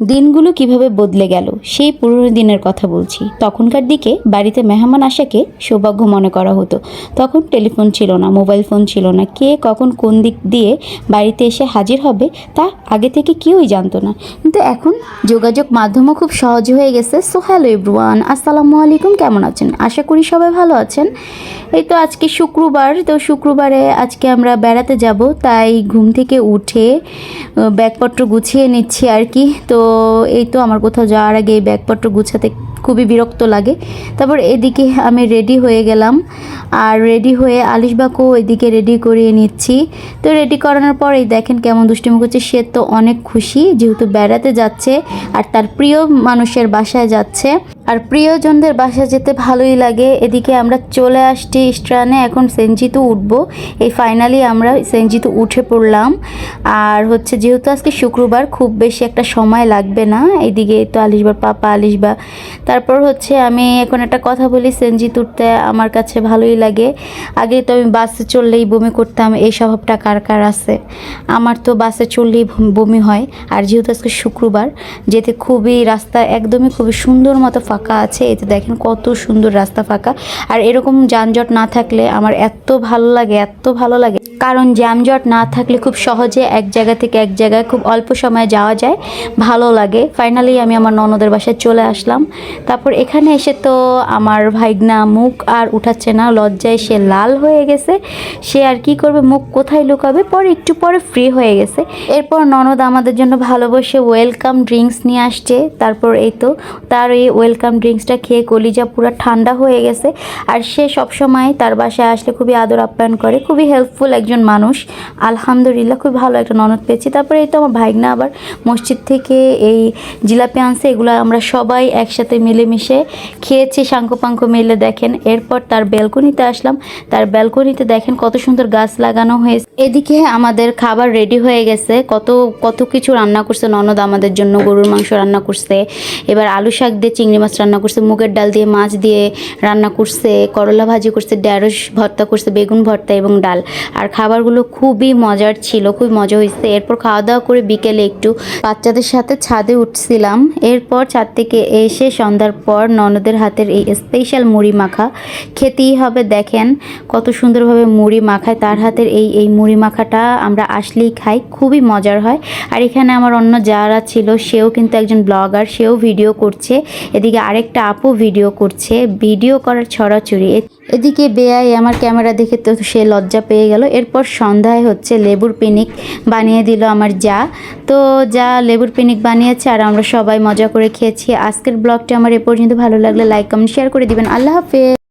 দিনগুলো কীভাবে বদলে গেল, সেই পুরনো দিনের কথা বলছি। তখনকার দিকে বাড়িতে মেহমান আসাকে সৌভাগ্য মনে করা হতো। তখন টেলিফোন ছিল না, মোবাইল ফোন ছিল না, কে কখন কোন দিক দিয়ে বাড়িতে এসে হাজির হবে তা আগে থেকে কেউই জানতো না। কিন্তু এখন যোগাযোগ মাধ্যমও খুব সহজ হয়ে গেছে। সো হ্যালো এভরিওয়ান, আসসালামু আলাইকুম, কেমন আছেন? আশা করি সবাই ভালো আছেন। এই তো আজকে শুক্রবার, তো শুক্রবারে আজকে আমরা বেড়াতে যাব, তাই ঘুম থেকে উঠে ব্যাগপত্র গুছিয়ে নিচ্ছি আর কি। তো এই তো আমার কোথাও যাওয়ার আগে এই ব্যাগপত্র গুছাতে খুবই বিরক্ত লাগে। তারপর এদিকে আমি রেডি হয়ে গেলাম। আর রেডি হয়ে আলিশবাকেও এদিকে রেডি করিয়ে নিচ্ছি। তো রেডি করানোর পর এই দেখেন কেমন দুষ্টিমি করছে। সে তো অনেক খুশি, যেহেতু বেড়াতে যাচ্ছে আর তার প্রিয় মানুষের বাসায় যাচ্ছে। আর প্রিয়জনদের বাসায় যেতে ভালোই লাগে। এদিকে আমরা চলে আসছি স্ট্রানে, এখন সেঞ্জিতে উঠবো। এই ফাইনালি আমরা সেঞ্জিতে উঠে পড়লাম। আর হচ্ছে যেহেতু আজকে শুক্রবার, খুব বেশি একটা সময় লাগবে না। এদিকে তো আলিশবার পাপা আলিশবা তারপর হচ্ছে আমি এখন একটা কথা বলি সেনজিত উঠতে আমার কাছে ভালোই লাগে। আগে তো আমি বাসে চললেই বমি করতাম, এই স্বভাবটা কার কার আছে? আমার তো বাসে চললেই বমি হয়। আর যেহেতু আজকে শুক্রবার, যেতে খুবই রাস্তা একদমই খুবই সুন্দর মতো ফাঁকা আছে, এতে দেখেন কত সুন্দর রাস্তা ফাঁকা। আর এরকম যানজট না থাকলে আমার এত ভালো লাগে, এত ভালো লাগে। কারণ যানজট না থাকলে খুব সহজে এক জায়গা থেকে এক জায়গায় খুব অল্প সময়ে যাওয়া যায়। ভালো লাগে। ফাইনালি আমি আমার ননদের বাসায় চলে আসলাম। তারপর এখানে এসে তো আমার ভাইগনা মুখ আর উঠাচ্ছে না। লজ্জায় সে লাল হয়ে গেছে। সে আর কি করবে? মুখ কোথায় লুকাবে? পরে একটু পরে ফ্রি হয়ে গেছে। এরপর ননদ আমাদের জন্য ভালোবসে ওয়েলকাম ড্রিঙ্কস নিয়ে আসছে। তারপর এই তো তার এই ওয়েলকাম ড্রিঙ্কসটা খেয়ে কলিজা পুরো ঠান্ডা হয়ে গেছে। আর সে সবসময় তার বাসায় আসলে খুবই আদর আপ্যায়ন করে, খুবই হেল্পফুল একজন মানুষ। আলহামদুলিল্লাহ, খুব ভালো একটা ননদ পেয়েছি। তারপরে এই তো আমার ভাইগনা আবার মসজিদ থেকে এই জিলাপি আনছে, এগুলো আমরা সবাই একসাথে মিলেমিশে খেয়েছি শাঙ্কপাঙ্ক মিলে দেখেন। এরপর তার ব্যালকনিতে আসলাম। তার ব্যালকনিতে দেখেন কত সুন্দর গাছ লাগানো হয়েছে। এদিকে আমাদের খাবার রেডি হয়ে গেছে। কত কত কিছু রান্না করছে ননদ আমাদের জন্য। গরুর মাংস রান্না করছে। এবার আলু শাক দিয়ে চিংড়ি মাছ রান্না করছে। মুগের ডাল দিয়ে মাছ দিয়ে রান্না করছে। করলা ভাজি করছে ঢ্যাঁড়স ভর্তা করছে, বেগুন ভর্তা এবং ডাল। আর খাবারগুলো খুবই মজার ছিল, খুবই মজা হয়েছে। এরপর খাওয়া দাওয়া করে বিকেলে একটু বাচ্চাদের সাথে ছাদে উঠছিলাম। এরপর ছাদ থেকে এসে সন্ধ্যার পর ননদের হাতের এই স্পেশাল মুড়ি মাখা খেতেই হবে। দেখেন কত সুন্দরভাবে মুড়ি মাখায়, তার হাতের এই এই মুড়ি মাখাটা আমরা আসলেই খাই, খুবই মজার হয়। আর এখানে আমার অন্য যারা ছিল, সেও কিন্তু একজন ব্লগার, সেও ভিডিও করছে। এদিকে আরেকটা আপু ভিডিও করছে ভিডিও করার ছড়াছড়ি। এদিকে বেয়াই আমার ক্যামেরা দেখে তো সে লজ্জা পেয়ে গেল। এরপর সন্ধ্যায় হচ্ছে লেবুর পিনিক বানিয়ে দিল আমার যা। তো যা লেবুর পিনিক বানিয়েছে আর আমরা সবাই মজা করে খেয়েছি। আজকের ব্লগটা আমার এ পর্যন্ত। ভালো লাগলে লাইক কমেন্ট শেয়ার করে দিবেন। আল্লাহ হাফেজ।